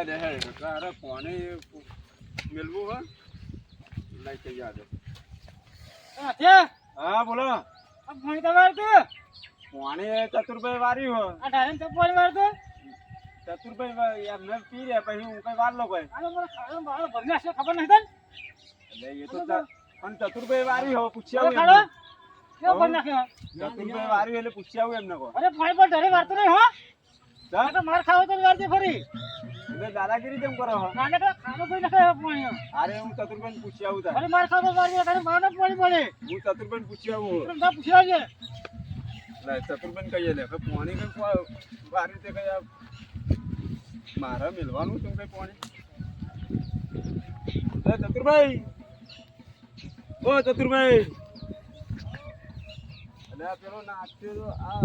જા દે હે અરે કોને મેલવું હે લઈ કે જા દે હા બોલો પાણી ચતુરભાઈ વાર્યું હો ચતુરભાઈ વા- એમને પી રે પછી હું કઈ વાર લો ભાઈ એટલે એ તો પણ ચતુરભાઈ વારી હો પૂછી આવું એમને. ચતુરભાઈ વાર્યું એટલે પૂછી આવું એમને કહો જા. એટલે દાદાગીરી કેમ કરો હો? અરે હું ચતુરબેન પૂછી આવું તારે. હું ચતુરબેન પૂછી આવું તમે પૂછી આવજે. લે, ચતુરબેન કહીએ લે પાણી કઈ વારી તે કઈ મારે મેલવાનું છે કઈ પાણી? લે, ચતુરભાઈ ઓ ચતુરભાઈ અલે આ પેલો નાચ્યો તો આ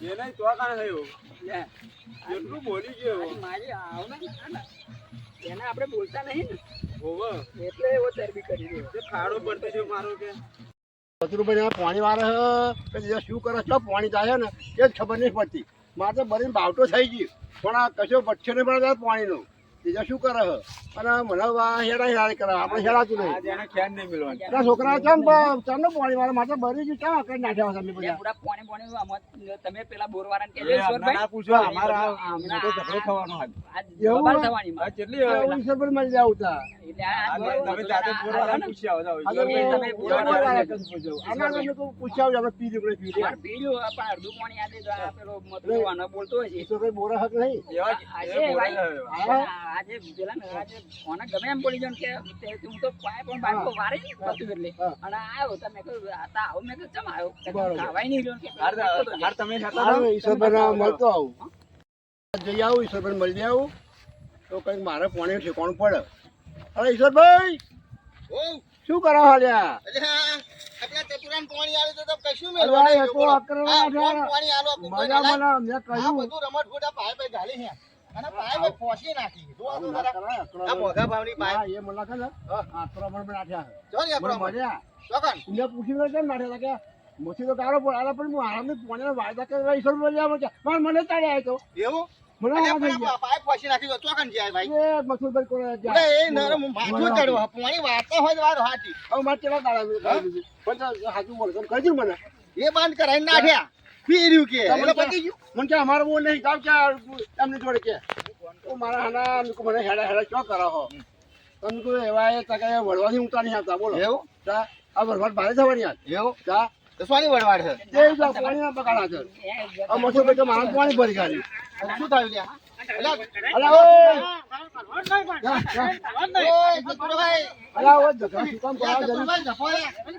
કાણે થયો. એટલું બોલી ગયો. એને આપણે બોલતા નહીં હોવે. એટલે એવો ચરબી કરી દે તે ખાડો પડતો છે મારો કે. આ પાણી વાળે છે કે જે શું કરે છે? પાણી જાય ને એ જ ખબર નહીં પડતી. મારે તો ભરીને બાવટો થઈ ગઈ પણ આ કશો બચ્ચો નહીં પડે પાણીનો. બીજા શું કરે અને મને આ હેડા હેડા કરે આપણે હેડાતું નહીં. છોકરા ચમ ચાલો પાણી વાળા માટે ભરી ગયું? ક્યાં કઈ નાખ્યા તમે બધા? પાણી પોણે તમે પેલા ઈશ્વરભાઈ. ના પૂછો અમારા ઝઘડો થવાનો એવું. કેટલી ઈશ્વરભાઈ મળી જાવ તા બોરા હક નહીં. એવા જ- આજે ભાઈ, પેલા ને આજે કોને ગમે એમ બોલી જાઉં કે હું તો પાય પણ બાળકો વારે નહીં પડતું એટલે. અને આવ્યો તો મેં કહ્યું આતા આવો. મેં કહ્યું ચમ આવ્યો ખાવાય નહીં રહ્યો કે હાર- તમે ખાતા હારું, રહો. મળતો આવું. જઈ આવું ઈશ્વરભાઈને મળી આવું. તો કંઈક મારે પાણી ઠેકાણું પડે. અરે ઈશ્વરભાઈ શું કરો હાલ્યા આપણા ચતુરાન પાણી આવે તો કશું મેળવા છે. પાણી આલો મજા ના મને મેં કહ્યું. બધું રમત પાઇપ ભાઈ ઘાલી છે. અને પાઇપ ફોસી નાખી. જો તો આ. મોઘા ભાવની હા, એ મને ને આક્રમણ પણ નાખ્યા. જો ને મને આપણો મળ્યા. ચોકન મેં પૂછ્યું કેમ નાખ્યા? કે મુછી તો કારો પણ આલા પણ હું આરામથી પાણીના વાયદા બોલી આવ્યો છે પણ મને. પણ તો ભાઈ? પાણી મારે કરી. પણ કહી મને. એ બંધ કરાવી નાખ્યા. પીર્યું કે? એટલે પતી ગયું? મને કે અમારે બહુ નહીં જાવ કે એમની જોડે કે. તો મારા હાના અમને મને હેડા હેડા ક્યાં કરો હો? તમે કહું એવા એ તકે વડવાની ઊંચા નહીં આવતા બોલો. એવું? તા આ વરસાદ ભારે થવાની યાર એવું? તા તો સોની છે? તે પાણી બગાડા છે. આ મથુરભાઈ તો મારા પાણી ભરી કાઢ્યું શું થયું ત્યાં? અલા ઓય! અલા ઓય ઝઘડા શું કામ કરાવો જરી?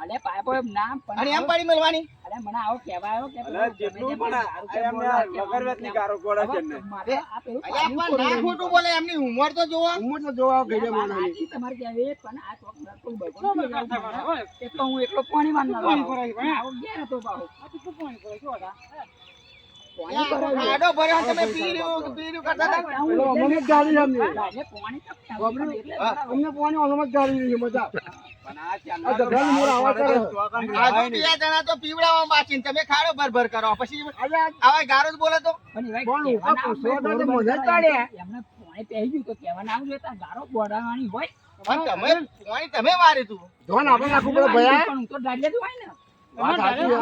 અલે પાઇપો એમ પણ એમ પાણી મળવાની. અરે મને આવો કહેવાય આવ્યો કે અલે જેટલું પણ આ- કે આ કે વગર વેતની ગારો ગોળે છે એમને. મારે આ પેલું પાણી પણ ના ખોટું બોલે. એમની ઉંમર તો જોવો. હું તો જોવા ગયડા આ માણસની. સાચી તમારે પણ આ ચોક નરકું બગડું થઈ ગયું હું એકલો પાણી માં ના લાવું. આવો. ઘેર હતો પાછો. પાણી ભરાયું. આડો ભર્યો તમે પીર્યું પીર્યું કરતા હતા. પણ અમને જ અમને. પાણી તો અમને પાણી અમને જ ગાળી મજા. પણ આ ચાંદા આ ઝઘડાની મોર આવા કરે. તો કામ આ થાય તો નહીં. બે જણા તો પીવડાવવા બાચીને તમે ખાડો ભર ભર કરો. પછી અરે આ આવા ગારો જ બોલે તો. પણ એવાય પણ કહેવાના ઊભા પૂછો આપણે તો બરોબર મને જ કરાય. કાઢ્યા. એમને પાણી પહેરી ગયું તો કહેવાના આવું જોઈએ તો ગારો બોડાવવાની હોય. પણ તમે પાણી તમે વાર્યું તું. ધોન આપણે નાખવું પડે ભયા. પણ હું તો દાડિયા જ હોય ને. વાત સાચી છે.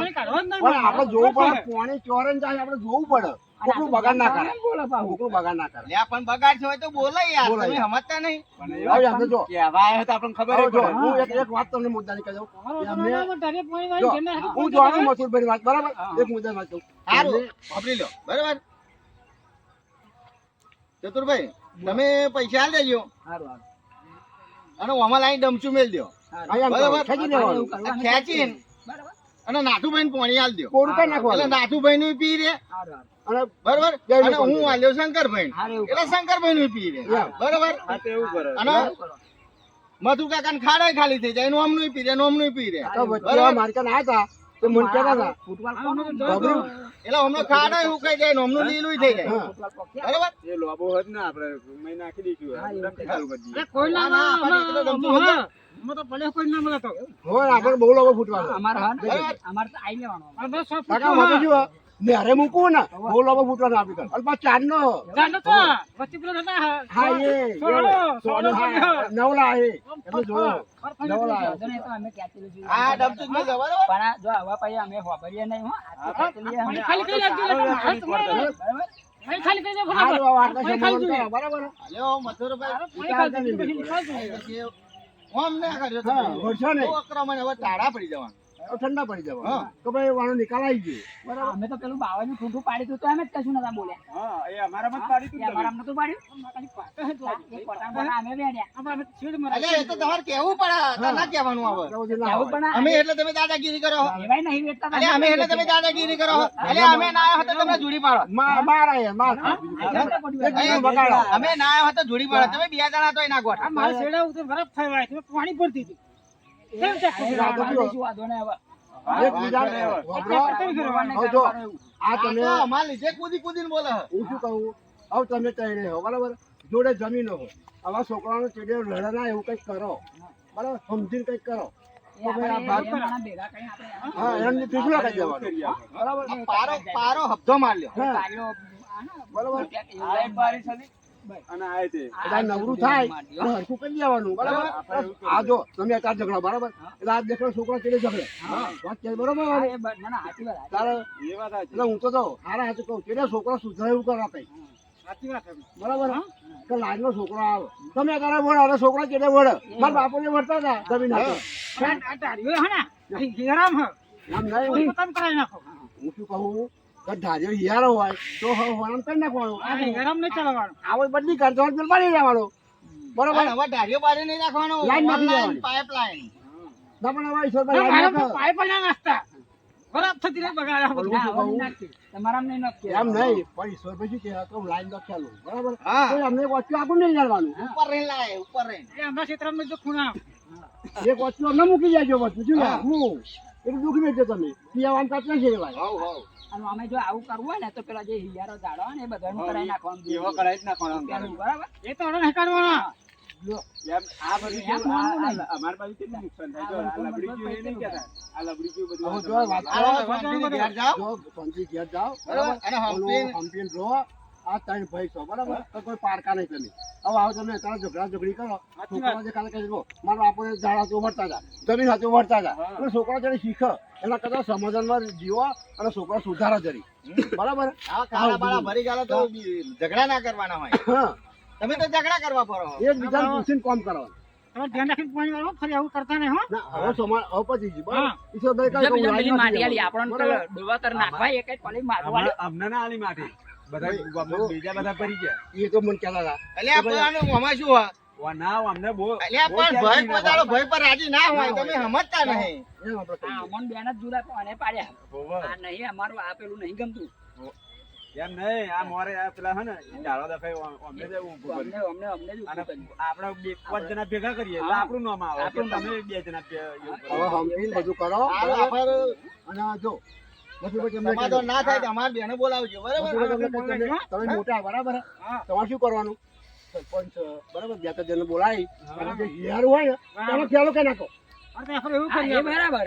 પણ આપણે જોવું પડે. પોણી ચોરે જાય આપડે જોવું પડે. કોકનું બગાડ ના કરે કોકનું બગાડ ના કરે લ્યા પણ બગાડ છે તો બોલે યાર તમે સમજતા નહીં. પણ હવે જો. કહેવા આવ્યા તો આપણને ખબર જો હું એક એક વાત તમને મુદ્દાની કહી. દઉં કે અમને જો, હું જોવાનું મસૂરભાઈ વાત બરાબર? એક મુદ્દા વાત કહું. સારું વાપરી લો. બરાબર? ચતુરભાઈ તમે પૈસા આલ દેજો. હારું, હારું. અને ઓમાં લાઈન ડમચું મેલ દો બરાબર. ખેંચીને. અને નાથુભાઈ ને પોણી આલ દો નાથુભાઈ નું પી રે. હારું, હારું. અને બરોબર? અને હું આલ્યો શંકરભાઈ. એટલે શંકરભાઈ નું પી રે. બરોબર? હા તો એવું કરે. અને મધુ કાકા ને ખાડા ખાલી થઈ જાય. એનું અમનું પી રે એનું અમનું પી રે. તો વચ્ચે આ મારી કાને આયા હતા તો મને કહેતા હતા. એટલે હમણાં ખાડા એવું જાય ને હમણાં લીલું થઈ જાય. બરોબર? એ લોબો હોત ને આપણે મેં નાખી દીધું ચાલુ કરી દીધી. કોઈ ના ના આપણે એકલો ડમચું મેલ દો. હોય આપણે બહુ લોકો ફૂટવાનો અમારે હા ને? અમારે તો આઈ લેવાનો. કાકા મને શું નેરે મૂકવું ને. બોલો લોકો ના આપી કર અને પાછો ચાર નો હા. એ. એ, સોનો, હા, નવલા એ. એટલે જોયો. નવલા તો અમે? હા ડમચું જ પણ અમે હોભળીએ નહીં હો. તો ખાલી કરી નાખજો, એટલે ખાલી કરી બરાબર? હારું, હવે લ્યો મથુરભાઈ ઓમ ના કર્યો તમે. ટાઢા પડી જવાનું. ઠંડા પડી જવા હા. તો ભાઈ વાનો નિકાલ આવી ગયો. અમે તો પેલું બાવાજી ઠૂઠું પાડી તો અમે જ કશું નતા બોલ્યા. હા એ અમારામાં જ પાડી એ અમારા અમને પાડ્યું? એ કોટાણ કોટાણ અમે વેડ્યા. અરે એ તો તમારે કેવું પડે ના કહેવાનું આવે. પણ અમે એટલે તમે દાદાગીરી કરો. એવાય નહીં વેડતા અરે અમે એટલે તમે દાદાગીરી કરો. અરે અમે ના આવ્યા હતા તમે જોડી પાડો. મા- મારા યાર, માર. એક બીજું બગાડો. અમે ના આવ્યા હતા જોડી પાડો. તમે બે જણા તો ના ગોઠ. કયો? એક બીજાને વાપરો. હવે જો, આ તમે. હું બરાબર? જોડે જમીન હો આવા છોકરાનો ચીડે લડે ના એવું કંઈક કરો. બરાબર? સમજીને કંઈક કરો. બરાબર? પારો પારો હબ્દો માર્યો. બરાબર? અને આ તે બધા નવરું થાય. હરખું કરી દેવાનું બરાબર? આ જો તમે અત્યારે ઝઘડો બરાબર? એટલે આ છોકરો ચીડે ઝઘડે. વાત છે બરાબર? હા, એ બ- ના, ના, સાચી વાત, સાચી તારે એ વાત એટલે હું તો તો હારા હાથે કહું ચીડે છોકરો સુધરે એવું કરો કઈ બરાબર? કે લાજનો છોકરો આવે. તમે તારે વડો અને છોકરો ચીડે વડે મારા બાપુને વળતા હતા જમીન નહીં. હું. શું કહું? કે ધાર્યો હિયારો હોય તો હોરામ કરી નાખવાનું. આવો બદલી કરતો હોય તો જવાનો બરોબર? હવે ઢાળીઓ બારી નહીં નાખવાનો લાઈન નાખી ઓનલાઈન પાઇપલાઈન ના હવે ઈશ્વરભાઈ લાઈન નાખો. વાત. બોલું ના, છું હવે કહું? નહીં નાખતી. તમારામાં નહીં નાખતી. એમ નહીં પણ ઈશ્વરભાઈ શું કહે તો લાઈન લખેલું બરાબર? હા. અમને વસ્તુ આપું નહીં જાણવાનું ઉપર રહીને લાય ઉપર રહીને એક વસ્તુ અમને મૂકી જાજો વસ્તુ શું? હું. એટલું દુઃખ તમે. પીવાનું કાચ નથી ભાઈ હવ હવ. અને અમે જો આવું કરવું હોય ને તો પેલા જે હિયારો દાડો ને એ બધાનું કરાવી નાખવાનું એવો કરાય જ નાખવાનો. બરાબર? એમ આ બધું એમ કેવું, આ- વાંધો નહીં. આ- અમારી બાજુ કેટલું નુકસાન થાય? જો, આ નહીં જો કરો. જો ત્રણ ભાઈ છો બરાબર? તો કોઈ પારકા નહીં પેલી હવે આવો તમે તારા ઝઘડા ઝઘડી કરો. છોકરા જે કાલે કહી મારો બાપુને ઝાડા તો વળતા હતા જમીન હાથે વળતા હતા હા. એટલે છોકરા જયારે શીખ એના કદાચ સમાધાનમાં જીવો અને છોકરા સુધારા જરી. બરાબર? ભરી ગાલો તો ઝઘડા ના કરવાના હોય. હા. તમે તો ઝઘડા કરવા પડો એક બીજાને પૂછીને કામ કરવાનું. ના હવે સમા પછી જી બરાબર કાંઈ જો આલી. આપણને ડોવાતર નાખવાય, એ મારવા અમને- અમને ના આલી માટી બધા. બીજા બધા પડી ગયા. એ તો મને કહેતા એટલે આમાં શું હોય? ભેગા કરીએ. આપણું નામ આવે આપણું તમે બે જણા બધું કરો અને જો સમાધાન ના થાય. અમારે બેને બોલાવજો. બરાબર? તમે- મોટા બરાબર? તમારે શું કરવાનું? સરપંચ બરાબર? બે ત્રણ જણને બોલાવી અને જે હિયાર હોય ને તેનો ખ્યાલો કઈ નાખો. હા, એ બરાબર.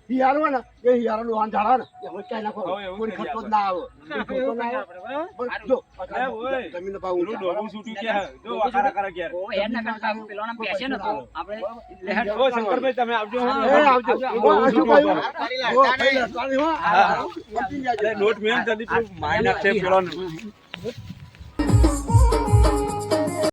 બરાબર. હિયારો ને એ હિયારો લોહાન ઝાડા ને એમાં કઈ નાખો. કોઈ ખર્ચો ના આવે. કોઈ ખર્ચો ના આવે. જો એ ઓય. જમીન ભાવ ડોબું છૂટું કે જો વાકારા કરે ઘેર. ઓ હેડ ના કરતા પેલો ના બેસે ન તો આપણે લેહડ ઓ શંકરભાઈ તમે આવજો. હા, એ આવજો. ઓ, આ શું કહ્યું? તારી ઓ, લાડકા ખાઈ નહીં. લે, તાળી હો. નોટ મેં જલ્દી મારી નાખશે પેલો